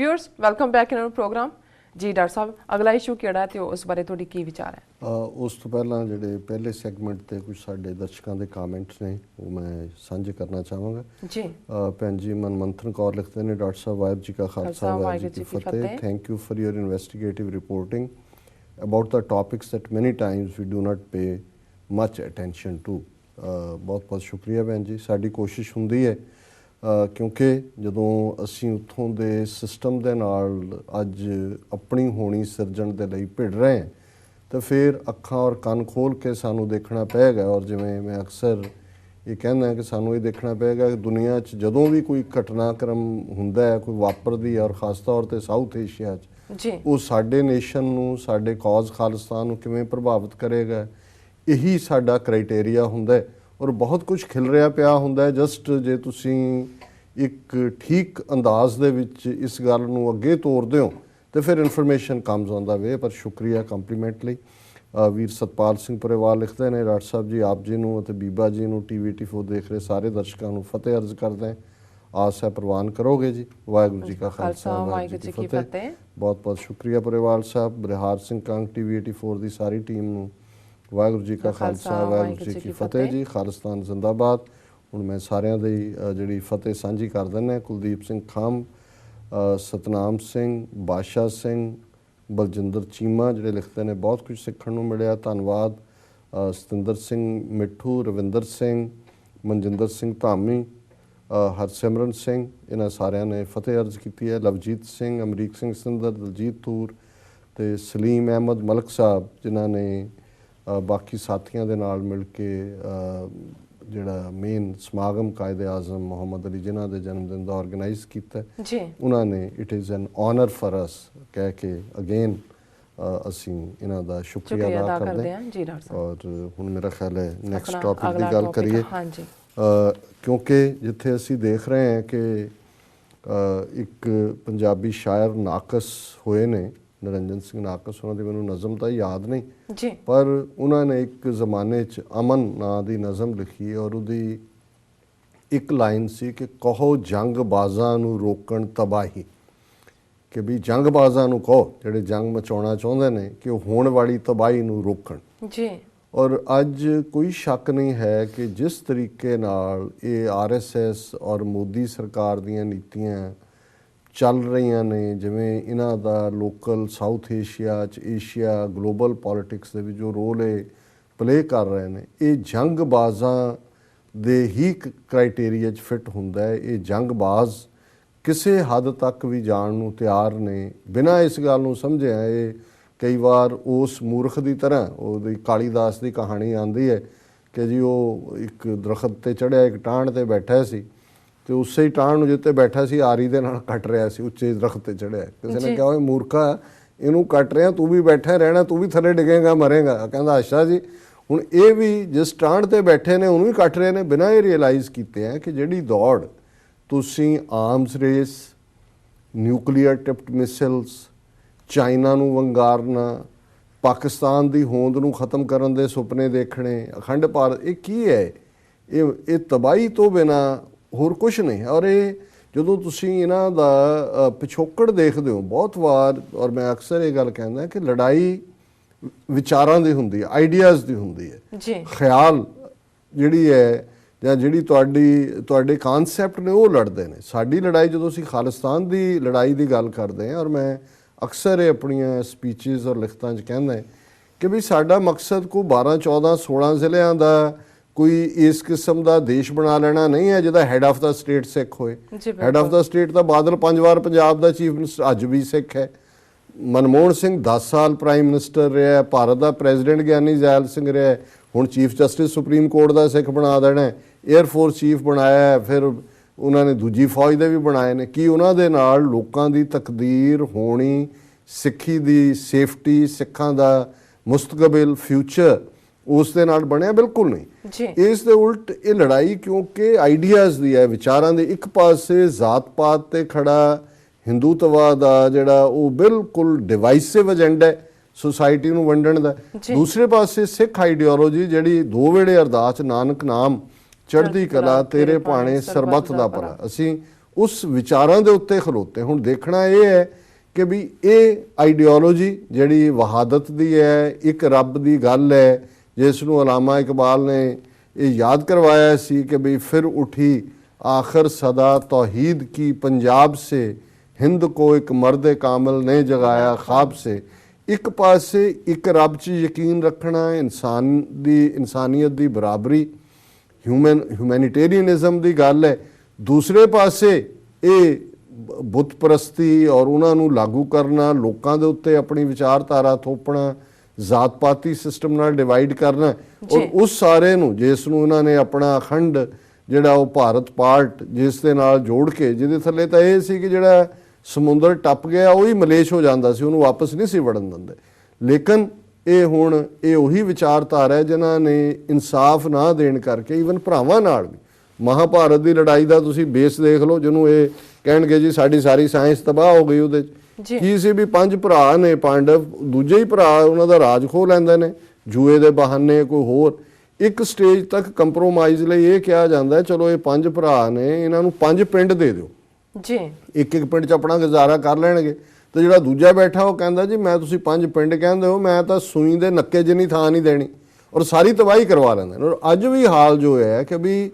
Viewers welcome back in our programme ਜੀ doctor ਸਾਹਿਬ ਅਗਲਾ ਇਸ਼ੂ ਕਿਹੜਾ ਹੈ ਤੇ ਉਸ ਬਾਰੇ ਤੁਹਾਡੀ ਕੀ ਵਿਚਾਰ ਹੈ? ਉਸ ਤੋਂ ਪਹਿਲਾਂ ਜਿਹੜੇ ਪਹਿਲੇ ਸੈਗਮੈਂਟ ਤੇ ਕੁਝ ਸਾਡੇ ਦਰਸ਼ਕਾਂ ਦੇ ਕਮੈਂਟਸ ਨੇ ਉਹ ਮੈਂ ਸਾਂਝੇ ਕਰਨਾ ਚਾਹਾਂਗਾ। ਜੀ। ਭੈਣ ਜੀ ਮਨਮੰਥਨ ਕੌਰ ਲਿਖਦੇ ਨੇ ਡਾਕਟਰ ਸਾਹਿਬ ਵਾਹਿਗੁਰੂ ਜੀ ਕਾ ਖਾਲਸਾ ਵਾਹਿਗੁਰੂ ਜੀ ਕੀ ਫਤਿਹ। Thank you for your investigative reporting about the topics that many times we do not pay much attention to ਬਹੁਤ ਬਹੁਤ ਸ਼ੁਕਰੀਆ ਭੈਣ ਜੀ। ਸਾਡੀ ਕੋਸ਼ਿਸ਼ ਹੁੰਦੀ ਹੈ ਕਿਉਂਕਿ ਜਦੋਂ ਅਸੀਂ ਉੱਥੋਂ ਦੇ ਸਿਸਟਮ ਦੇ ਨਾਲ ਅੱਜ ਆਪਣੀ ਹੋਣੀ ਸਿਰਜਣ ਦੇ ਲਈ ਭਿੜ ਰਹੇ ਹਾਂ ਤਾਂ ਫਿਰ ਅੱਖਾਂ ਔਰ ਕੰਨ ਖੋਲ ਕੇ ਸਾਨੂੰ ਦੇਖਣਾ ਪਏਗਾ ਔਰ ਜਿਵੇਂ ਮੈਂ ਅਕਸਰ ਇਹ ਕਹਿੰਦਾ ਕਿ ਸਾਨੂੰ ਇਹ ਦੇਖਣਾ ਪਏਗਾ ਕਿ ਦੁਨੀਆ 'ਚ ਜਦੋਂ ਵੀ ਕੋਈ ਘਟਨਾਕ੍ਰਮ ਹੁੰਦਾ ਹੈ ਕੋਈ ਵਾਪਰਦੀ ਹੈ ਔਰ ਖਾਸ ਤੌਰ ਤੇ ਸਾਊਥ ਏਸ਼ੀਆ 'ਚ ਜੀ। ਉਹ ਸਾਡੇ ਨੇਸ਼ਨ ਨੂੰ ਸਾਡੇ ਕੌਜ਼ ਖਾਲਿਸਤਾਨ ਨੂੰ ਕਿਵੇਂ ਪ੍ਰਭਾਵਿਤ ਕਰੇਗਾ ਇਹੀ ਸਾਡਾ ਕ੍ਰਾਈਟੇਰੀਆ ਹੁੰਦਾ ਹੈ। ਔਰ ਬਹੁਤ ਕੁਝ ਖਿਲ ਰਿਹਾ ਪਿਆ ਹੁੰਦਾ ਹੈ। ਜਸਟ ਜੇ ਤੁਸੀਂ ਇੱਕ ਠੀਕ ਅੰਦਾਜ਼ ਦੇ ਵਿੱਚ ਇਸ ਗੱਲ ਨੂੰ ਅੱਗੇ ਤੋਰਦੇ ਹੋ ਤੇ ਫਿਰ information comes on the way ਪਰ ਸ਼ੁਕਰੀਆ ਕੰਪਲੀਮੈਂਟ ਲਈ। ਵੀਰ ਸਤਪਾਲ ਸਿੰਘ ਪਰਿਵਾਰ ਲਿਖਦੇ ਨੇ ਰਾਜ ਸਾਹਿਬ ਜੀ ਆਪ ਜੀ ਨੂੰ ਅਤੇ ਬੀਬਾ ਜੀ ਨੂੰ ਟੀਵੀ 24 ਦੇਖ ਰਹੇ ਸਾਰੇ ਦਰਸ਼ਕਾਂ ਨੂੰ ਫਤਿਹ ਅਰਜ਼ ਕਰਦੇ ਹਾਂ। ਆਸ ਹੈ ਪ੍ਰਵਾਨ ਕਰੋਗੇ ਜੀ। ਵਾਹਿਗੁਰੂ ਜੀ ਕਾ ਖਾਲਸਾ ਵਾਹਿਗੁਰੂ ਜੀ ਕੀ ਫਤਿਹ। ਬਹੁਤ ਬਹੁਤ ਸ਼ੁਕਰੀਆ ਪਰਿਵਾਰ ਸਾਹਿਬ। ਬਰਿਹਾਰ ਸਿੰਘ ਕੰਗ ਟੀਵੀ 84 ਦੀ ਸਾਰੀ ਟੀਮ ਨੂੰ ਵਾਹਿਗੁਰੂ ਜੀ ਕਾ ਖਾਲਸਾ ਵਾਹਿਗੁਰੂ ਜੀ ਕੀ ਫਤਿਹ ਜੀ ਖਾਲਿਸਤਾਨ ਜ਼ਿੰਦਾਬਾਦ। ਹੁਣ ਮੈਂ ਸਾਰਿਆਂ ਦੀ ਜਿਹੜੀ ਫਤਿਹ ਸਾਂਝੀ ਕਰ ਦਿੰਦਾ ਕੁਲਦੀਪ ਸਿੰਘ ਖਾਮ ਸਤਨਾਮ ਸਿੰਘ ਬਾਸ਼ਾ ਸਿੰਘ ਬਲਜਿੰਦਰ ਚੀਮਾ ਜਿਹੜੇ ਲਿਖਦੇ ਨੇ ਬਹੁਤ ਕੁਝ ਸਿੱਖਣ ਨੂੰ ਮਿਲਿਆ। ਧੰਨਵਾਦ ਸਤਿੰਦਰ ਸਿੰਘ ਮਿੱਠੂ ਰਵਿੰਦਰ ਸਿੰਘ ਮਨਜਿੰਦਰ ਸਿੰਘ ਧਾਮੀ ਹਰਸਿਮਰਨ ਸਿੰਘ ਇਹਨਾਂ ਸਾਰਿਆਂ ਨੇ ਫਤਿਹ ਅਰਜ਼ ਕੀਤੀ ਹੈ। ਲਵਜੀਤ ਸਿੰਘ ਅਮਰੀਕ ਸਿੰਘ ਸਿੰਦਰ ਦਲਜੀਤ ਤੂਰ ਤੇ ਸਲੀਮ ਅਹਿਮਦ ਮਲਕ ਸਾਹਿਬ ਜਿਨ੍ਹਾਂ ਨੇ ਬਾਕੀ ਸਾਥੀਆਂ ਦੇ ਨਾਲ ਮਿਲ ਕੇ ਜਿਹੜਾ ਮੇਨ ਸਮਾਗਮ ਕਾਇਦੇ ਆਜ਼ਮ ਮੁਹੰਮਦ ਅਲੀ ਜਿਨ੍ਹਾਂ ਦੇ ਜਨਮ ਦਿਨ ਦਾ ਆਰਗੇਨਾਈਜ਼ ਕੀਤਾ ਜੀ। ਉਹਨਾਂ ਨੇ it is an honour for us ਕਹਿ ਕੇ ਅਗੇਨ ਅਸੀਂ ਇਹਨਾਂ ਦਾ ਸ਼ੁਕਰੀਆ ਅਦਾ ਕਰਦੇ ਹਾਂ। ਜੀ ਡਾਕਟਰ ਸਾਹਿਬ। ਔਰ ਹੁਣ ਮੇਰਾ ਖਿਆਲ ਹੈ ਨੈਕਸਟ ਟੌਪਿਕ ਦੀ ਗੱਲ ਕਰੀਏ। ਹਾਂਜੀ ਕਿਉਂਕਿ ਜਿੱਥੇ ਅਸੀਂ ਦੇਖ ਰਹੇ ਹਾਂ ਕਿ ਇੱਕ ਪੰਜਾਬੀ ਸ਼ਾਇਰ ਨਾਕਸ ਹੋਏ ਨੇ ਨਰਿੰਜਨ ਸਿੰਘ ਨਾਕਸ ਉਹਨਾਂ ਦੀ ਮੈਨੂੰ ਨਜ਼ਮ ਤਾਂ ਯਾਦ ਨਹੀਂ। ਜੀ। ਪਰ ਉਹਨਾਂ ਨੇ ਇੱਕ ਜ਼ਮਾਨੇ 'ਚ ਅਮਨ ਨਾਂ ਦੀ ਨਜ਼ਮ ਲਿਖੀ ਔਰ ਉਹਦੀ ਇੱਕ ਲਾਈਨ ਸੀ ਕਿ ਕਹੋ ਜੰਗ ਬਾਜ਼ਾਂ ਨੂੰ ਰੋਕਣ ਤਬਾਹੀ। ਕਿ ਵੀ ਜੰਗ ਬਾਜ਼ਾਂ ਨੂੰ ਕਹੋ ਜਿਹੜੇ ਜੰਗ ਮਚਾਉਣਾ ਚਾਹੁੰਦੇ ਨੇ ਕਿ ਉਹ ਹੋਣ ਵਾਲੀ ਤਬਾਹੀ ਨੂੰ ਰੋਕਣ। ਜੀ। ਔਰ ਅੱਜ ਕੋਈ ਸ਼ੱਕ ਨਹੀਂ ਹੈ ਕਿ ਜਿਸ ਤਰੀਕੇ ਨਾਲ ਇਹ ਆਰਐਸਐਸ ਔਰ ਮੋਦੀ ਸਰਕਾਰ ਦੀਆਂ ਨੀਤੀਆਂ ਚੱਲ ਰਹੀਆਂ ਨੇ, ਜਿਵੇਂ ਇਹਨਾਂ ਦਾ ਲੋਕਲ ਸਾਊਥ ਏਸ਼ੀਆ ਚ ਏਸ਼ੀਆ ਗਲੋਬਲ ਪੋਲਿਟਿਕਸ ਦੇ ਵਿੱਚ ਜੋ ਰੋਲ ਇਹ ਪਲੇ ਕਰ ਰਹੇ ਨੇ, ਇਹ ਜੰਗਬਾਜ਼ਾਂ ਦੇ ਹੀ ਕ੍ਰਾਈਟੇਰੀਆ ਚ ਫਿੱਟ ਹੁੰਦਾ ਹੈ। ਇਹ ਜੰਗਬਾਜ਼ ਕਿਸੇ ਹੱਦ ਤੱਕ ਵੀ ਜਾਣ ਨੂੰ ਤਿਆਰ ਨੇ। ਬਿਨਾਂ ਇਸ ਗੱਲ ਨੂੰ ਸਮਝਿਆ ਇਹ ਕਈ ਵਾਰ ਉਸ ਮੂਰਖ ਦੀ ਤਰ੍ਹਾਂ, ਉਹਦੀ ਕਾਲੀਦਾਸ ਦੀ ਕਹਾਣੀ ਆਂਦੀ ਹੈ ਕਿ ਜੀ ਉਹ ਇੱਕ ਦਰਖਤ ਤੇ ਚੜਿਆ ਇੱਕ ਟਾਹਣ ਤੇ ਬੈਠਾ ਸੀ। ਤੇ ਉਸੇ ਹੀ ਟਾਹਣ ਨੂੰ ਜਿੱਤੇ ਬੈਠਾ ਸੀ ਆਰੀ ਦੇ ਨਾਲ ਕੱਟ ਰਿਹਾ ਸੀ ਉੱਚੇ ਦਰਖਤ ਤੇ ਚੜਿਆ ਕਿਸੇ ਨੇ। ਕਿਹਾ ਓਏ ਮੂਰਖਾ ਇਹਨੂੰ ਕੱਟ ਰਿਹਾ ਤੂੰ ਵੀ ਬੈਠਾ ਰਹਿਣਾ ਤੂੰ ਵੀ ਥੱਲੇ ਡਿੱਗੇਗਾ ਮਰੇਗਾ। ਕਹਿੰਦਾ ਅੱਛਾ ਜੀ। ਹੁਣ ਇਹ ਵੀ ਜਿਸ ਟਾਹਣ ਤੇ ਬੈਠੇ ਨੇ ਉਹਨੂੰ ਵੀ ਕੱਟ ਰਹੇ ਨੇ ਬਿਨਾਂ ਇਹ ਰਿਅਲਾਈਜ਼ ਕੀਤੇ ਆ ਕਿ ਜਿਹੜੀ ਦੌੜ ਤੁਸੀਂ arms race nuclear tipped missiles China ਨੂੰ ਵੰਗਾਰਨਾ ਪਾਕਿਸਤਾਨ ਦੀ ਹੋਂਦ ਨੂੰ ਖਤਮ ਕਰਨ ਦੇ ਸੁਪਨੇ ਦੇਖਣੇ ਅਖੰਡ ਭਾਰਤ ਇਹ ਕੀ ਹੈ? ਇਹ ਇਹ ਤਬਾਹੀ ਤੋਂ ਬਿਨਾ ਹੋਰ ਕੁਝ ਨਹੀਂ। ਔਰ ਇਹ ਜਦੋਂ ਤੁਸੀਂ ਇਹਨਾਂ ਦਾ ਪਿਛੋਕੜ ਦੇਖਦੇ ਹੋ ਬਹੁਤ ਵਾਰ ਔਰ ਮੈਂ ਅਕਸਰ ਇਹ ਗੱਲ ਕਹਿੰਦਾ ਕਿ ਲੜਾਈ ਵਿਚਾਰਾਂ ਦੀ ਹੁੰਦੀ ਹੈ ਆਈਡੀਆਜ਼ ਦੀ ਹੁੰਦੀ ਹੈ। ਜੀ। ਖਿਆਲ ਜਿਹੜੀ ਹੈ ਜਾਂ ਜਿਹੜੀ ਤੁਹਾਡੀ ਤੁਹਾਡੇ ਕਨਸੈਪਟ ਨੇ ਉਹ ਲੜਦੇ ਨੇ। ਸਾਡੀ ਲੜਾਈ ਜਦੋਂ ਅਸੀਂ ਖਾਲਿਸਤਾਨ ਦੀ ਲੜਾਈ ਦੀ ਗੱਲ ਕਰਦੇ ਹਾਂ ਔਰ ਮੈਂ ਅਕਸਰ ਇਹ ਆਪਣੀਆਂ ਸਪੀਚਸ ਔਰ ਲਿਖਤਾਂ 'ਚ ਕਹਿੰਦਾ ਕਿ ਵੀ ਸਾਡਾ ਮਕਸਦ ਕੋ 12 14 16 ਜ਼ਿਲ੍ਹਿਆਂ ਦਾ ਕੋਈ ਇਸ ਕਿਸਮ ਦਾ ਦੇਸ਼ ਬਣਾ ਲੈਣਾ ਨਹੀਂ ਹੈ ਜਿਹਦਾ ਹੈੱਡ ਆਫ ਦਾ ਸਟੇਟ ਸਿੱਖ ਹੋਏ। ਹੈੱਡ ਆਫ ਦਾ ਸਟੇਟ ਤਾਂ ਬਾਦਲ ਪੰਜ ਵਾਰ ਪੰਜਾਬ ਦਾ ਚੀਫ ਮਿਨਿਸਟਰ ਅੱਜ ਵੀ ਸਿੱਖ ਹੈ। ਮਨਮੋਹਨ ਸਿੰਘ 10 ਸਾਲ ਪ੍ਰਾਈਮ ਮਿਨਿਸਟਰ ਰਿਹਾ ਹੈ, ਭਾਰਤ ਦਾ ਪ੍ਰੈਜ਼ੀਡੈਂਟ ਗਿਆਨੀ ਜ਼ੈਲ ਸਿੰਘ ਰਿਹਾ ਹੈ, ਹੁਣ ਚੀਫ ਜਸਟਿਸ ਸੁਪਰੀਮ ਕੋਰਟ ਦਾ ਸਿੱਖ ਬਣਾ ਦੇਣਾ ਹੈ 에ਅਰ ਫੋਰਸ ਚੀਫ ਬਣਾਇਆ ਹੈ, ਫਿਰ ਉਹਨਾਂ ਨੇ ਦੂਜੀ ਫੌਜ ਦੇ ਵੀ ਬਣਾਏ ਨੇ। ਕੀ ਉਹਨਾਂ ਦੇ ਨਾਲ ਲੋਕਾਂ ਦੀ ਤਕਦੀਰ ਹੋਣੀ ਸਿੱਖੀ ਦੀ ਸੇਫਟੀ ਸਿੱਖਾਂ ਦਾ ਮੁਸਤਕਬਲ ਫਿਊਚਰ ਉਸ ਦੇ ਨਾਲ ਬਣਿਆ? ਬਿਲਕੁਲ ਨਹੀਂ। ਜੀ। ਇਸ ਦੇ ਉਲਟ ਇਹ ਲੜਾਈ ਕਿਉਂਕਿ ਆਈਡੀਆਜ਼ ਦੀ ਹੈ ਵਿਚਾਰਾਂ ਦੇ ਇੱਕ ਪਾਸੇ ਜਾਤ-ਪਾਤ ਤੇ ਖੜਾ ਹਿੰਦੂਤਵਾ ਦਾ ਜਿਹੜਾ ਉਹ ਬਿਲਕੁਲ ਡਿਵਾਈਸਿਵ ਏਜੰਡਾ ਹੈ ਸੋਸਾਇਟੀ ਨੂੰ ਵੰਡਣ ਦਾ। ਦੂਸਰੇ ਪਾਸੇ ਸਿੱਖ ਆਈਡੀਓਲੋਜੀ ਜਿਹੜੀ ਦੋ ਵੇਲੇ ਅਰਦਾਸ ਨਾਨਕ ਨਾਮ ਚੜ੍ਹਦੀ ਕਲਾ ਤੇਰੇ ਭਾਣੇ ਸਰਬੱਤ ਦਾ ਭਲਾ। ਅਸੀਂ ਉਸ ਵਿਚਾਰਾਂ ਦੇ ਉੱਤੇ ਖਲੋਤੇ। ਹੁਣ ਦੇਖਣਾ ਇਹ ਹੈ ਕਿ ਵੀ ਇਹ ਆਈਡੀਓਲੋਜੀ ਜਿਹੜੀ ਵਹਾਦਤ ਦੀ ਹੈ ਇੱਕ ਰੱਬ ਦੀ ਗੱਲ ਹੈ ਜਿਸ ਨੂੰ ਅਲਾਮਾ ਇਕਬਾਲ ਨੇ ਇਹ ਯਾਦ ਕਰਵਾਇਆ ਸੀ ਕਿ ਬਈ ਫਿਰ ਉਠੀ ਆਖਰ ਸਦਾ ਤੌਹੀਦ ਕੀ ਪੰਜਾਬ ਸੇ, ਹਿੰਦ ਕੋ ਇੱਕ ਮਰਦ ਕਾਮਲ ਨੇ ਜਗਾਇਆ ਖਾਬ ਸੇ। ਇੱਕ ਪਾਸੇ ਇੱਕ ਰੱਬ 'ਚ ਯਕੀਨ ਰੱਖਣਾ ਇਨਸਾਨ ਦੀ, ਇਨਸਾਨੀਅਤ ਦੀ ਬਰਾਬਰੀ ਹਿਊਮਨ ਹਿਊਮੈਨਿਟੇਰੀਅਨਿਜ਼ਮ ਦੀ ਗੱਲ ਹੈ। ਦੂਸਰੇ ਪਾਸੇ ਇਹ ਬੁੱਤ ਪ੍ਰਸਤੀ ਔਰ ਉਹਨਾਂ ਨੂੰ ਲਾਗੂ ਕਰਨਾ, ਲੋਕਾਂ ਦੇ ਉੱਤੇ ਆਪਣੀ ਵਿਚਾਰਧਾਰਾ ਥੋਪਣਾ ਜ਼ਾਤ ਪਾਤੀ ਸਿਸਟਮ ਨਾਲ ਡਿਵਾਈਡ ਕਰਨਾ ਔਰ। ਉਸ ਸਾਰੇ ਨੂੰ ਜਿਸ ਨੂੰ ਇਹਨਾਂ ਨੇ ਆਪਣਾ ਅਖੰਡ ਜਿਹੜਾ ਉਹ ਭਾਰਤ ਪਾਰਟ ਜਿਸ ਦੇ ਨਾਲ ਜੋੜ ਕੇ ਜਿਹਦੇ ਥੱਲੇ ਤਾਂ ਇਹ ਸੀ ਕਿ ਜਿਹੜਾ ਸਮੁੰਦਰ ਟੱਪ ਗਿਆ ਉਹ ਹੀ ਮਲੇਸ਼ ਹੋ ਜਾਂਦਾ ਸੀ ਉਹਨੂੰ ਵਾਪਸ ਨਹੀਂ ਸੀ ਵੜਨ ਦਿੰਦੇ ਲੇਕਿਨ ਇਹ ਹੁਣ ਇਹ ਉਹੀ ਵਿਚਾਰਧਾਰਾ ਹੈ ਜਿਨ੍ਹਾਂ ਨੇ ਇਨਸਾਫ ਨਾ ਦੇਣ ਕਰਕੇ ਈਵਨ ਭਰਾਵਾਂ ਨਾਲ ਵੀ ਮਹਾਭਾਰਤ ਦੀ ਲੜਾਈ ਦਾ ਤੁਸੀਂ ਬੇਸ ਦੇਖ ਲਓ ਜਿਹਨੂੰ ਇਹ ਕਹਿਣਗੇ ਜੀ ਸਾਡੀ ਸਾਰੀ ਸਾਇੰਸ ਤਬਾਹ ਹੋ ਗਈ ਉਹਦੇ। ਕੀ ਸੀ ਵੀ ਪੰਜ ਭਰਾ ਨੇ ਪਾਂਡਵ ਦੂਜੇ ਹੀ ਭਰਾ ਉਹਨਾਂ ਦਾ ਰਾਜ ਖੋ ਲੈਂਦੇ ਨੇ ਜੂਏ ਦੇ ਬਹਾਨੇ ਕੋਈ ਹੋਰ। ਇੱਕ ਸਟੇਜ ਤੱਕ ਕੰਪਰੋਮਾਈਜ਼ ਲਈ ਇਹ ਕਿਹਾ ਜਾਂਦਾ ਚਲੋ ਇਹ ਪੰਜ ਭਰਾ ਨੇ ਇਹਨਾਂ ਨੂੰ ਪੰਜ ਪਿੰਡ ਦੇ ਦਿਓ। ਜੀ। ਇੱਕ ਇੱਕ ਪਿੰਡ 'ਚ ਆਪਣਾ ਗੁਜ਼ਾਰਾ ਕਰ ਲੈਣਗੇ। ਤੇ ਜਿਹੜਾ ਦੂਜਾ ਬੈਠਾ ਉਹ ਕਹਿੰਦਾ ਜੀ ਮੈਂ ਤੁਸੀਂ ਪੰਜ ਪਿੰਡ ਕਹਿੰਦੇ ਹੋ ਮੈਂ ਤਾਂ ਸੂਈ ਦੇ ਨੱਕੇ ਜਿੰਨੀ ਥਾਂ ਨਹੀਂ ਦੇਣੀ। ਔਰ ਸਾਰੀ ਤਬਾਹੀ ਕਰਵਾ ਲੈਂਦੇ ਨੇ। ਔਰ ਅੱਜ ਵੀ ਹਾਲ ਜੋ ਹੈ ਕਿ ਵੀ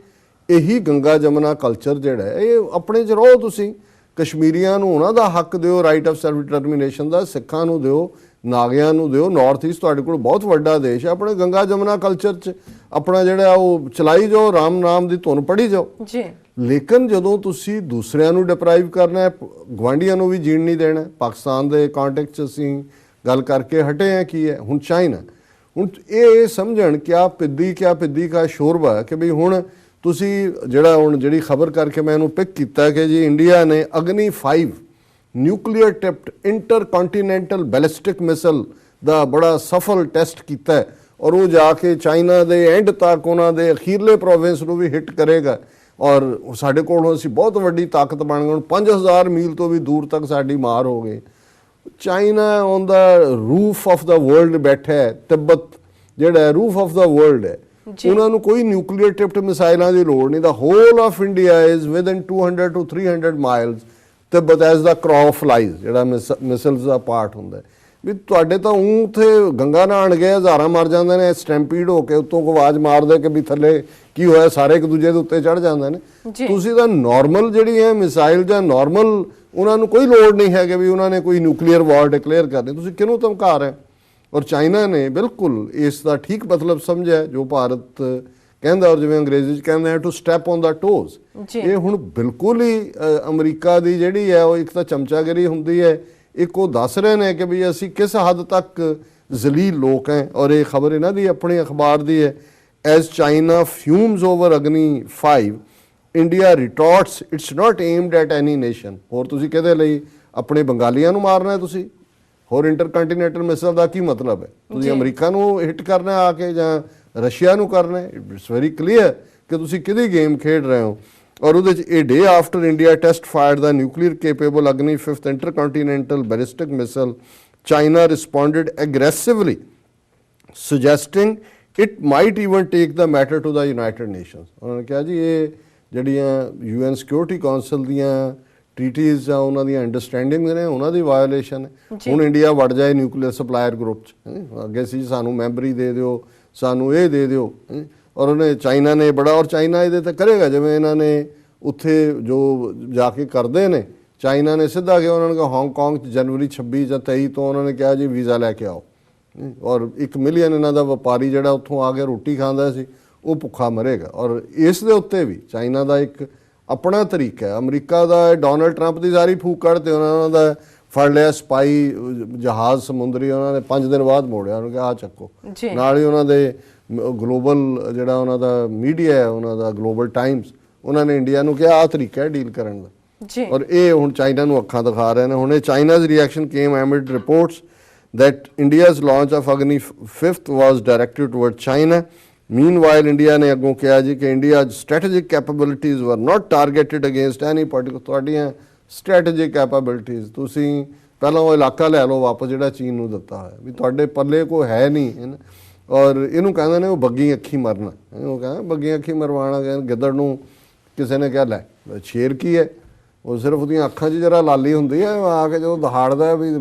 ਇਹੀ ਗੰਗਾ ਜਮਨਾ ਕਲਚਰ ਜਿਹੜਾ ਇਹ ਆਪਣੇ 'ਚ ਰਹੋ ਤੁਸੀਂ। ਕਸ਼ਮੀਰੀਆਂ ਨੂੰ ਉਹਨਾਂ ਦਾ ਹੱਕ ਦਿਓ ਰਾਈਟ ਆਫ ਸੈਲਫ ਡਿਟਰਮੀਨੇਸ਼ਨ ਦਾ ਸਿੱਖਾਂ ਨੂੰ ਦਿਓ ਨਾਗਿਆਂ ਨੂੰ ਦਿਓ। ਨਾਰਥ ਈਸਟ ਤੁਹਾਡੇ ਕੋਲ ਬਹੁਤ ਵੱਡਾ ਦੇਸ਼ ਹੈ ਆਪਣੇ ਗੰਗਾ ਜਮਨਾ ਕਲਚਰ 'ਚ ਆਪਣਾ ਜਿਹੜਾ ਉਹ ਚਲਾਈ ਜਾਓ ਰਾਮ ਨਾਮ ਦੀ ਧੁਨ ਪੜੀ ਜਾਓ। ਜੀ। ਲੇਕਿਨ ਜਦੋਂ ਤੁਸੀਂ ਦੂਸਰਿਆਂ ਨੂੰ ਡਿਪਰਾਈਵ ਕਰਨਾ ਹੈ ਗਵਾਂਡੀਆਂ ਨੂੰ ਵੀ ਜੀਣ ਨਹੀਂ ਦੇਣਾ ਪਾਕਿਸਤਾਨ ਦੇ ਕੰਟੈਕਸਟ 'ਚ ਅਸੀਂ ਗੱਲ ਕਰਕੇ ਹਟੇ ਆ ਕੀ ਹੈ ਹੁਣ ਚਾਈਨਾ ਹੁਣ ਇਹ ਸਮਝਣ ਕਿਆ ਪਿੱਦੀ ਕਿਆ ਪਿੱਦੀ ਕਾ ਸ਼ੋਰਬਾ ਕਿ ਵੀ ਹੁਣ ਤੁਸੀਂ ਜਿਹੜਾ ਹੁਣ ਜਿਹੜੀ ਖਬਰ ਕਰਕੇ ਮੈਂ ਇਹਨੂੰ ਪਿਕ ਕੀਤਾ ਕਿ ਜੀ ਇੰਡੀਆ ਨੇ ਅਗਨੀ 5 ਨਿਊਕਲੀਅਰ ਟਿਪਡ ਇੰਟਰਕੰਟੀਨੈਂਟਲ ਬੈਲਿਸਟਿਕ ਮਿਸਲ ਦਾ ਬੜਾ ਸਫਲ ਟੈਸਟ ਕੀਤਾ ਔਰ ਉਹ ਜਾ ਕੇ ਚਾਈਨਾ ਦੇ ਐਂਡ ਤੱਕ ਉਹਨਾਂ ਦੇ ਅਖੀਰਲੇ ਪ੍ਰੋਵਿੰਸ ਨੂੰ ਵੀ ਹਿੱਟ ਕਰੇਗਾ। ਔਰ ਸਾਡੇ ਕੋਲ ਹੁਣ ਅਸੀਂ ਬਹੁਤ ਵੱਡੀ ਤਾਕਤ ਬਣ ਗਏ, ਹੁਣ 5000 ਮੀਲ ਤੋਂ ਵੀ ਦੂਰ ਤੱਕ ਸਾਡੀ ਮਾਰ ਹੋ ਗਈ। China on the roof of the world ਬੈਠਾ ਹੈ, ਤਿੱਬਤ ਜਿਹੜਾ ਰੂਫ ਆਫ ਦਾ ਵਰਲਡ ਹੈ। ਉਹਨਾਂ ਨੂੰ ਕੋਈ ਨਿਊਕਲੀਅਰ ਟਿਪਡ ਮਿਸਾਈਲਾਂ ਦੀ ਲੋੜ ਨਹੀਂ। The whole of India is within 200 to 300 miles Tibet as the crow flies ਜਿਹੜਾ ਮਿਸਲਸ ਦਾ ਪਾਰਟ ਹੁੰਦਾ ਵੀ ਤੁਹਾਡੇ ਤਾਂ ਉਥੇ ਗੰਗਾ ਨਹਾਣ ਗਏ ਹਜ਼ਾਰਾਂ ਮਰ ਜਾਂਦੇ ਨੇ ਸਟੈਂਪੀਡ ਹੋ ਕੇ ਉੱਤੋਂ ਕੋ ਆਵਾਜ਼ ਮਾਰਦੇ ਕਿ ਵੀ ਥੱਲੇ ਕੀ ਹੋਇਆ ਸਾਰੇ ਇੱਕ ਦੂਜੇ ਦੇ ਉੱਤੇ ਚੜ ਜਾਂਦੇ ਨੇ। ਤੁਸੀਂ ਤਾਂ ਨਾਰਮਲ ਜਿਹੜੀ ਹੈ ਮਿਸਾਈਲ ਜਾਂ ਨਾਰਮਲ ਉਹਨਾਂ ਨੂੰ ਕੋਈ ਲੋੜ ਨਹੀਂ ਹੈ ਕਿ ਵੀ ਉਹਨਾਂ ਨੇ ਕੋਈ ਨਿਊਕਲੀਅਰ ਵਾਰ ਡਿਕਲੇਅਰ ਕਰਨੀ। ਤੁਸੀਂ ਕਿਹਨੂੰ ਧਮਕਾ ਰਹੇ? ਔਰ ਚਾਈਨਾ ਨੇ ਬਿਲਕੁਲ ਇਸ ਦਾ ਠੀਕ ਮਤਲਬ ਸਮਝਿਆ ਜੋ ਭਾਰਤ ਕਹਿੰਦਾ ਔਰ ਜਿਵੇਂ ਅੰਗਰੇਜ਼ੀ ਚ ਕਹਿੰਦੇ ਆ to step on the toes. ਇਹ ਹੁਣ ਬਿਲਕੁਲ ਹੀ ਅਮਰੀਕਾ ਦੀ ਜਿਹੜੀ ਹੈ ਉਹ ਇੱਕ ਤਾਂ ਚਮਚਾਗਰੀ ਹੁੰਦੀ ਹੈ ਇੱਕ ਉਹ ਦੱਸ ਰਹੇ ਨੇ ਕਿ ਵੀ ਅਸੀਂ ਕਿਸ ਹੱਦ ਤੱਕ ਜ਼ਲੀਲ ਲੋਕ ਹੈ ਔਰ ਇਹ ਖਬਰ ਇਹਨਾਂ ਦੀ ਆਪਣੇ ਅਖਬਾਰ ਦੀ ਹੈ। As China fumes over Agni 5 India retorts it's not aimed at any nation ਹੋਰ ਤੁਸੀਂ ਕਿਹਦੇ ਲਈ ਆਪਣੇ ਬੰਗਾਲੀਆਂ ਨੂੰ ਮਾਰਨਾ ਹੈ ਤੁਸੀਂ? ਹੋਰ ਇੰਟਰਕੰਟੀਨੈਂਟਲ ਮਿਸਲ ਦਾ ਕੀ ਮਤਲਬ ਹੈ? ਤੁਸੀਂ। ਅਮਰੀਕਾ ਨੂੰ ਹਿੱਟ ਕਰਨਾ ਆ ਕੇ ਜਾਂ ਰਸ਼ੀਆ ਨੂੰ ਕਰਨਾ ਹੈ? ਇਟਸ ਵੈਰੀ ਕਲੀਅਰ ਕਿ ਤੁਸੀਂ ਕਿਹਦੀ ਗੇਮ ਖੇਡ ਰਹੇ ਹੋ? ਔਰ ਉਹਦੇ ਚ ਇਹ day after India test fired the nuclear capable Agni 5th intercontinental ballistic missile China responded aggressively suggesting it might even take the matter to the United Nations. ਉਹਨਾਂ ਨੇ ਕਿਹਾ ਜੀ ਇਹ ਜਿਹੜੀਆਂ UN ਸਿਕਿਉਰਿਟੀ ਕਾਉਂਸਲ ਦੀਆਂ ਟ੍ਰੀਟੀਜ਼ ਜਾਂ ਉਹਨਾਂ ਦੀਆਂ ਅੰਡਰਸਟੈਂਡਿੰਗ ਨੇ ਉਹਨਾਂ ਦੀ ਵਾਇਓਲੇਸ਼ਨ ਹੈ। ਹੁਣ ਇੰਡੀਆ ਵੜ ਜਾਏ ਨਿਊਕਲੀਅਰ ਸਪਲਾਇਰ ਗਰੁੱਪ ਚ। ਅੱਗੇ ਸੀ ਸਾਨੂੰ ਮੈਂਬਰੀ ਦੇ ਦਿਓ ਸਾਨੂੰ ਇਹ ਦੇ ਦਿਓ। ਔਰ ਉਹਨੇ ਚਾਈਨਾ ਨੇ ਬੜਾ ਔਰ ਚਾਈਨਾ ਇਹਦੇ ਤੇ ਕਰੇਗਾ ਜਿਵੇਂ ਇਹਨਾਂ ਨੇ ਉੱਥੇ ਜੋ ਜਾ ਕੇ ਕਰਦੇ ਨੇ ਚਾਈਨਾ ਨੇ ਸਿੱਧਾ ਗਿਆ ਉਹਨਾਂ ਨੇ ਕਿਹਾ ਹਾਂਗਕਾਂਗ ਚ ਜਨਵਰੀ 26 ਜਾਂ 23 ਤੋਂ ਉਹਨਾਂ ਨੇ ਕਿਹਾ ਜੀ ਵੀਜ਼ਾ ਲੈ ਕੇ ਆਓ ਔਰ 1 ਮਿਲੀਅਨ ਇਹਨਾਂ ਦਾ ਵਪਾਰੀ ਜਿਹੜਾ ਉੱਥੋਂ ਆ ਕੇ ਰੋਟੀ ਖਾਂਦਾ ਸੀ ਉਹ ਭੁੱਖਾ ਮਰੇਗਾ ਔਰ ਇਸ ਦੇ ਉੱਤੇ ਵੀ ਚਾਈਨਾ ਦਾ ਇੱਕ ਆਪਣਾ ਤਰੀਕਾ ਅਮਰੀਕਾ ਦਾ ਡੋਨਲਡ ਟਰੰਪ ਦੀ ਸਾਰੀ ਫੂਕ ਕੱਢ ਤੇ ਉਹਨਾਂ ਦਾ ਫੜ ਲਿਆ ਸਪਾਈ ਜਹਾਜ਼ ਸਮੁੰਦਰੀ ਉਹਨਾਂ ਨੇ 5 ਦਿਨ ਬਾਅਦ ਮੋੜਿਆ। ਉਹਨੂੰ ਕਿਹਾ ਆ ਚੱਕੋ। ਨਾਲ ਹੀ ਉਹਨਾਂ ਦੇ ਗਲੋਬਲ ਜਿਹੜਾ ਉਹਨਾਂ ਦਾ ਮੀਡੀਆ ਹੈ ਉਹਨਾਂ ਦਾ ਗਲੋਬਲ ਟਾਈਮਸ ਉਹਨਾਂ ਨੇ ਇੰਡੀਆ ਨੂੰ ਕਿਹਾ ਆ ਤਰੀਕਾ ਹੈ ਡੀਲ ਕਰਨ ਦਾ। ਜੀ। ਔਰ ਇਹ ਹੁਣ ਚਾਈਨਾ ਨੂੰ ਅੱਖਾਂ ਦਿਖਾ ਰਹੇ ਨੇ। ਹੁਣ ਇਹ China's reaction came amid reports that India's launch of Agni 5th was directed toward China. Meanwhile, India ਨੇ ਅੱਗੋਂ ਕਿਹਾ ਜੀ ਕਿ India's strategic capabilities were not targeted against any particular ਤੁਹਾਡੀਆਂ strategic capabilities ਤੁਸੀਂ ਪਹਿਲਾਂ ਉਹ ਇਲਾਕਾ ਲੈ ਲਓ ਵਾਪਸ ਜਿਹੜਾ ਚੀਨ ਨੂੰ ਦਿੱਤਾ ਹੋਇਆ। ਵੀ ਤੁਹਾਡੇ ਪੱਲੇ ਕੋ ਹੈ ਨਹੀਂ ਹੈ ਨਾ। ਔਰ ਇਹਨੂੰ ਕਹਿੰਦੇ ਨੇ ਉਹ ਬੱਗੀ ਅੱਖੀ ਮਰਨਾ। ਉਹ ਕਹਿੰਦਾ ਬੱਗੀ ਅੱਖੀ ਮਰਵਾਣਾ ਕਹਿੰਦੇ ਗਿੱਦੜ ਨੂੰ ਕਿਸੇ ਨੇ ਕਿਹਾ ਲੈ ਸ਼ੇਰ ਕੀ ਹੈ? ਉਹ ਸਿਰਫ ਉਹਦੀਆਂ ਅੱਖਾਂ 'ਚ ਜਰਾ ਲਾਲੀ ਹੁੰਦੀ ਹੈ ਆ ਕੇ ਜਦੋਂ ਦਹਾੜਦਾ ਵੀ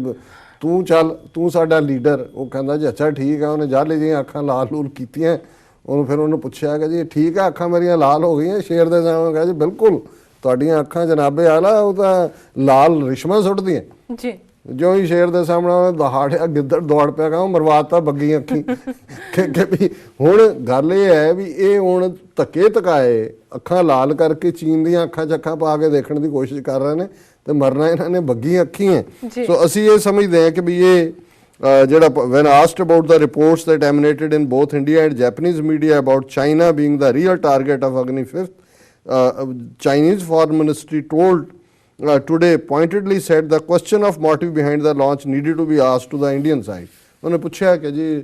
ਤੂੰ ਚੱਲ ਤੂੰ ਸਾਡਾ ਲੀਡਰ ਉਹ ਕਹਿੰਦਾ ਜੀ ਅੱਛਾ ਠੀਕ ਹੈ ਉਹਨੇ ਜਾਲੇ ਜਿਹੀਆਂ ਅੱਖਾਂ ਲਾਲ ਲੂਲ ਕੀਤੀਆਂ। ਉਹਨੂੰ ਫਿਰ ਉਹਨੂੰ ਪੁੱਛਿਆ ਕਿ ਜੀ ਠੀਕ ਹੈ ਅੱਖਾਂ ਮੇਰੀਆਂ ਲਾਲ ਹੋ ਗਈਆਂ ਸ਼ੇਰ ਦੇ ਸਾਹਮਣੇ ਕਹਿੰਦਾ ਜੀ ਬਿਲਕੁਲ ਤੁਹਾਡੀਆਂ ਅੱਖਾਂ ਜਨਾਬੇ ਆਲਾ ਉਹ ਤਾਂ ਲਾਲ ਰਿਸ਼ਮਾ ਸੁੱਟਦੀਆਂ। ਜੀ। ਜੋ ਹੀ ਸ਼ੇਰ ਦੇ ਸਾਹਮਣੇ ਉਹਨੇ ਦਹਾੜਿਆ ਗਿੱਦੜ ਦੌੜ ਪਿਆ ਕਹਾਂ ਮਰਵਾਤਾ ਬੱਗੀ ਅੱਖੀ। ਕਿ ਵੀ ਹੁਣ ਗੱਲ ਇਹ ਹੈ ਵੀ ਇਹ ਹੁਣ ਧੱਕੇ ਧਕਾਏ ਅੱਖਾਂ ਲਾਲ ਕਰਕੇ ਚੀਨ ਦੀਆਂ ਅੱਖਾਂ 'ਚ ਅੱਖਾਂ ਪਾ ਕੇ ਦੇਖਣ ਦੀ ਕੋਸ਼ਿਸ਼ ਕਰ ਰਹੇ ਨੇ ਤੇ ਮਰਨਾ ਇਹਨਾਂ ਨੇ ਬੱਗੀ ਅੱਖੀ ਹੈ। ਸੋ ਅਸੀਂ ਇਹ ਸਮਝਦੇ ਹਾਂ ਕਿ ਵੀ ਇਹ ਜਿਹੜਾ when asked about the reports that emanated in both India and Japanese media about China being the real target of Agni 5th, uh, Chinese foreign ministry told uh, today pointedly said the question of motive behind the launch needed to be asked to the Indian side. ਉਹਨੇ ਪੁੱਛਿਆ ਕਿ ਜੀ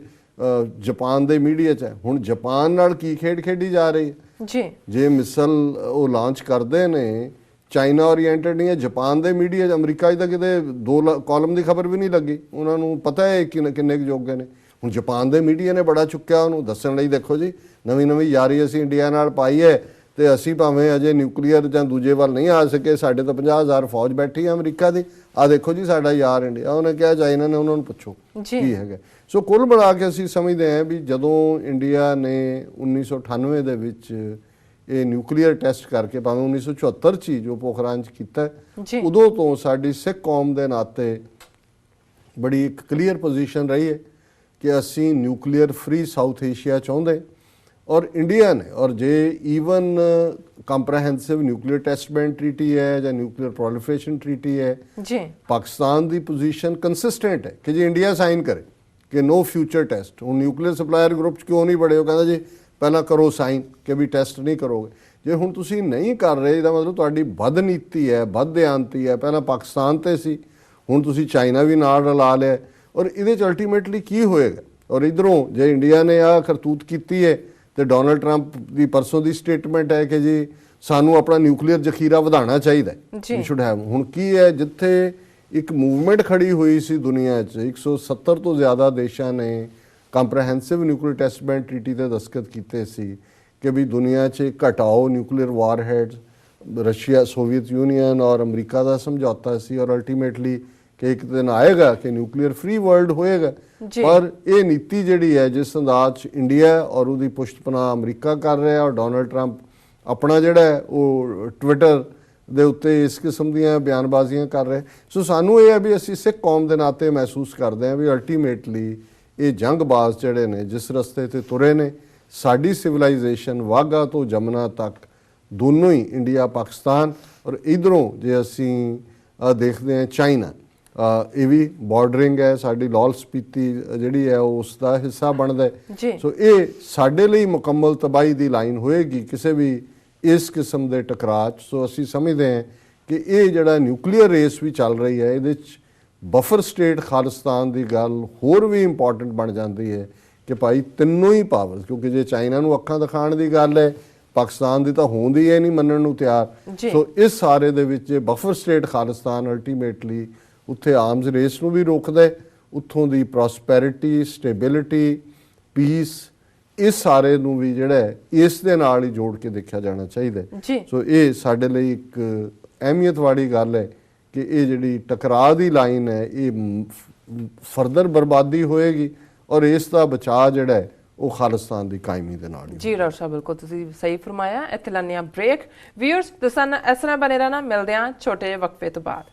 Japan ਦੇ media 'ਚ ਹੁਣ Japan ਨਾਲ ਕੀ ਖੇਡ ਖੇਡੀ ਜਾ ਰਹੀ ਹੈ ਜੀ ਜੇ ਮਿਸਲ ਉਹ ਲਾਂਚ ਕਰਦੇ ਨੇ ਚਾਈਨਾ ਓਰੀਐਂਟਡ ਨਹੀਂ ਹੈ ਜਾਪਾਨ ਦੇ ਮੀਡੀਆ 'ਚ ਅਮਰੀਕਾ 'ਚ ਤਾਂ ਕਿਤੇ ਦੋ ਕਾਲਮ ਦੀ ਖਬਰ ਵੀ ਨਹੀਂ ਲੱਗੀ। ਉਹਨਾਂ ਨੂੰ ਪਤਾ ਹੈ ਕਿ ਕਿੰਨੇ ਕੁ ਯੋਗ ਨੇ। ਹੁਣ ਜਾਪਾਨ ਦੇ ਮੀਡੀਆ ਨੇ ਬੜਾ ਚੁੱਕਿਆ ਉਹਨੂੰ ਦੱਸਣ ਲਈ ਦੇਖੋ ਜੀ। ਨਵੀਂ ਨਵੀਂ ਯਾਰੀ ਅਸੀਂ ਇੰਡੀਆ ਨਾਲ ਪਾਈ ਹੈ ਤੇ ਅਸੀਂ ਭਾਵੇਂ ਅਜੇ ਨਿਊਕਲੀਅਰ ਜਾਂ ਦੂਜੇ ਵੱਲ ਨਹੀਂ ਆ ਸਕੇ ਸਾਡੇ ਤਾਂ 50000 ਫੌਜ ਬੈਠੀ ਹੈ ਅਮਰੀਕਾ ਦੀ। ਆ ਦੇਖੋ ਜੀ ਸਾਡਾ ਯਾਰ ਇੰਡੀਆ। ਉਹਨੇ ਕਿਹਾ ਚਾਈਨਾ ਨੇ ਉਹਨਾਂ ਨੂੰ ਪੁੱਛੋ। ਕੀ ਹੈਗਾ। ਸੋ ਕੁੱਲ ਮਿਲਾ ਕੇ ਅਸੀਂ ਸਮਝਦੇ ਹਾਂ ਵੀ ਜਦੋਂ ਇੰਡੀਆ ਨੇ 1998 ਦੇ ਵਿੱਚ ਇਹ ਨਿਊਕਲੀਅਰ ਟੈਸਟ ਕਰਕੇ ਭਾਵੇਂ 1974 ਚ ਜੋ ਪੋਖਰਾਨ ਚ ਕੀਤਾ। ਉਦੋਂ ਤੋਂ ਸਾਡੀ ਸਿੱਖ ਕੌਮ ਦੇ ਨਾਤੇ ਬੜੀ ਇੱਕ ਕਲੀਅਰ ਪੋਜੀਸ਼ਨ ਰਹੀ ਹੈ ਕਿ ਅਸੀਂ ਨਿਊਕਲੀਅਰ ਫ੍ਰੀ ਸਾਊਥ ਏਸ਼ੀਆ ਚਾਹੁੰਦੇ ਔਰ ਇੰਡੀਆ ਨੇ ਔਰ ਜੇ even comprehensive nuclear test ban treaty ਹੈ ਜਾਂ ਨਿਊਕਲੀਅਰ ਪ੍ਰੋਲੀਫਰੇਸ਼ਨ ਟ੍ਰੀਟੀ ਹੈ ਜੀ ਪਾਕਿਸਤਾਨ ਦੀ ਪੋਜੀਸ਼ਨ ਕੰਸਿਸਟੈਂਟ ਹੈ ਕਿ ਜੇ ਇੰਡੀਆ ਸਾਈਨ ਕਰੇ ਕਿ ਨੋ ਫਿਊਚਰ ਟੈਸਟ ਹੁਣ ਨਿਊਕਲੀਅਰ ਸਪਲਾਇਰ ਗਰੁੱਪ ਚ ਕਿਉਂ ਨਹੀਂ ਬੜੇ ਉਹ ਕਹਿੰਦਾ ਜੀ ਪਹਿਲਾਂ ਕਰੋ ਸਾਈਨ ਕਿ ਵੀ ਟੈਸਟ ਨਹੀਂ ਕਰੋਗੇ। ਜੇ ਹੁਣ ਤੁਸੀਂ ਨਹੀਂ ਕਰ ਰਹੇ ਇਹਦਾ ਮਤਲਬ ਤੁਹਾਡੀ ਬਦ ਨੀਤੀ ਹੈ ਬਦ ਦਿਆਨਤੀ ਹੈ। ਪਹਿਲਾਂ ਪਾਕਿਸਤਾਨ ਤੇ ਸੀ ਹੁਣ ਤੁਸੀਂ ਚਾਈਨਾ ਵੀ ਨਾਲ ਰਲਾ ਲਿਆ। ਔਰ ਇਹਦੇ ਚ ਅਲਟੀਮੇਟਲੀ ਕੀ ਹੋਏਗਾ? ਔਰ ਇਧਰੋਂ ਜੇ ਇੰਡੀਆ ਨੇ ਆ ਕਰਤੂਤ ਕੀਤੀ ਹੈ ਤੇ ਡੋਨਲਡ ਟਰੰਪ ਦੀ ਪਰਸੋਂ ਦੀ ਸਟੇਟਮੈਂਟ ਹੈ ਕਿ ਜੀ ਸਾਨੂੰ ਆਪਣਾ ਨਿਊਕਲੀਅਰ ਜ਼ਖੀਰਾ ਵਧਾਉਣਾ ਚਾਹੀਦਾ ਹੈ। ਜੀ। We should have ਹੁਣ ਕੀ ਹੈ ਜਿੱਥੇ ਇੱਕ ਮੂਵਮੈਂਟ ਖੜੀ ਹੋਈ ਸੀ ਦੁਨੀਆ 'ਚ 170 ਤੋਂ ਜ਼ਿਆਦਾ ਦੇਸ਼ਾਂ ਨੇ comprehensive nuclear test ban treaty ਤੇ ਦਸਤਖਤ ਕੀਤੇ ਸੀ ਕਿ ਵੀ ਦੁਨੀਆ 'ਚ ਘਟਾਓ nuclear warheads Russia Soviet Union ਔਰ ਅਮਰੀਕਾ ਦਾ ਸਮਝੌਤਾ ਸੀ ਔਰ ਅਲਟੀਮੇਟਲੀ ਕਿ ਇੱਕ ਦਿਨ ਆਏਗਾ ਕਿ ਨਿਊਕਲੀਅਰ ਫ੍ਰੀ ਵਰਲਡ ਹੋਏਗਾ। ਪਰ ਇਹ ਨੀਤੀ ਜਿਹੜੀ ਹੈ ਜਿਸ ਅੰਦਾਜ਼ 'ਚ ਇੰਡੀਆ ਔਰ ਉਹਦੀ ਪੁਸ਼ਤਪਨਾਹ ਅਮਰੀਕਾ ਕਰ ਰਿਹਾ ਔਰ ਡੋਨਲਡ ਟਰੰਪ ਆਪਣਾ ਜਿਹੜਾ ਉਹ ਟਵਿੱਟਰ ਦੇ ਉੱਤੇ ਇਸ ਕਿਸਮ ਦੀਆਂ ਬਿਆਨਬਾਜ਼ੀਆਂ ਕਰ ਰਹੇ ਸੋ ਸਾਨੂੰ ਇਹ ਹੈ ਵੀ ਅਸੀਂ ਸਿੱਖ ਕੌਮ ਦੇ ਨਾਤੇ ਮਹਿਸੂਸ ਕਰਦੇ ਹਾਂ ਵੀ ਅਲਟੀਮੇਟਲੀ ਇਹ ਜੰਗਬਾਜ਼ ਜਿਹੜੇ ਨੇ ਜਿਸ ਰਸਤੇ ਤੇ ਤੁਰੇ ਨੇ ਸਾਡੀ ਸਿਵਲਾਈਜੇਸ਼ਨ ਵਾਗਾ ਤੋਂ ਜਮਨਾ ਤੱਕ ਦੋਨੋਂ ਹੀ ਇੰਡੀਆ ਪਾਕਿਸਤਾਨ ਔਰ ਇਧਰੋਂ ਜੇ ਅਸੀਂ ਦੇਖਦੇ ਹਾਂ ਚਾਈਨਾ ਇਹ ਵੀ ਬਾਰਡਰਿੰਗ ਹੈ ਸਾਡੀ ਲਾਹੌਲ ਸਪੀਤੀ ਜਿਹੜੀ ਹੈ ਉਸ ਦਾ ਹਿੱਸਾ ਬਣਦਾ ਹੈ। ਸੋ ਇਹ ਸਾਡੇ ਲਈ ਮੁਕੰਮਲ ਤਬਾਹੀ ਦੀ ਲਾਈਨ ਹੋਏਗੀ ਕਿਸੇ ਵੀ ਇਸ ਕਿਸਮ ਦੇ ਟਕਰਾਅ ਸੋ ਅਸੀਂ ਸਮਝਦੇ ਹਾਂ ਕਿ ਇਹ ਜਿਹੜਾ ਨਿਊਕਲੀਅਰ ਰੇਸ ਵੀ ਚੱਲ ਰਹੀ ਹੈ ਇਹਦੇ 'ਚ ਬਫਰ ਸਟੇਟ ਖਾਲਿਸਤਾਨ ਦੀ ਗੱਲ ਹੋਰ ਵੀ ਇੰਪੋਰਟੈਂਟ ਬਣ ਜਾਂਦੀ ਹੈ ਕਿ ਭਾਈ ਤਿੰਨੋਂ ਹੀ ਪਾਵਰਸ ਕਿਉਂਕਿ ਜੇ ਚਾਈਨਾ ਨੂੰ ਅੱਖਾਂ ਦਿਖਾਉਣ ਦੀ ਗੱਲ ਹੈ ਪਾਕਿਸਤਾਨ ਦੀ ਤਾਂ ਹੁੰਦੀ ਹੈ ਨਹੀਂ ਮੰਨਣ ਨੂੰ ਤਿਆਰ। ਸੋ ਇਸ ਸਾਰੇ ਦੇ ਵਿੱਚ ਬਫਰ ਸਟੇਟ ਖਾਲਿਸਤਾਨ ਅਲਟੀਮੇਟਲੀ ਉੱਥੇ ਆਰਮਸ ਰੇਸ ਨੂੰ ਵੀ ਰੋਕਦਾ ਹੈ ਉੱਥੋਂ ਦੀ ਪ੍ਰੋਸਪੈਰਿਟੀ ਸਟੇਬਿਲਿਟੀ ਪੀਸ ਇਸ ਸਾਰੇ ਨੂੰ ਵੀ ਜਿਹੜਾ ਇਸ ਦੇ ਨਾਲ ਹੀ ਜੋੜ ਕੇ ਦੇਖਿਆ ਜਾਣਾ ਚਾਹੀਦਾ। ਸੋ ਇਹ ਸਾਡੇ ਲਈ ਇੱਕ ਅਹਿਮੀਅਤ ਵਾਲੀ ਗੱਲ ਹੈ ਕਿ ਇਹ ਜਿਹੜੀ ਟਕਰਾਅ ਦੀ ਲਾਈਨ ਹੈ ਇਹ ਫਰਦਰ ਬਰਬਾਦੀ ਹੋਏਗੀ ਔਰ ਇਸ ਦਾ ਬਚਾਅ ਜਿਹੜਾ ਹੈ ਉਹ ਖਾਲਿਸਤਾਨ ਦੀ ਕਾਇਮੀ ਦੇ ਨਾਲ ਜੀ ਡਾਕਟਰ ਸਾਹਿਬ ਬਿਲਕੁਲ ਤੁਸੀਂ ਸਹੀ ਫਰਮਾਇਆ ਇੱਥੇ ਹਾਂ ਬ੍ਰੇਕ ਵੀਅਰਸ ਤੁਸੀਂ ਇਸ ਤਰ੍ਹਾਂ ਬਨੇ ਰਹਿਣਾ ਮਿਲਦੇ ਹਾਂ ਛੋਟੇ ਵਕਫੇ ਤੋਂ ਬਾਅਦ।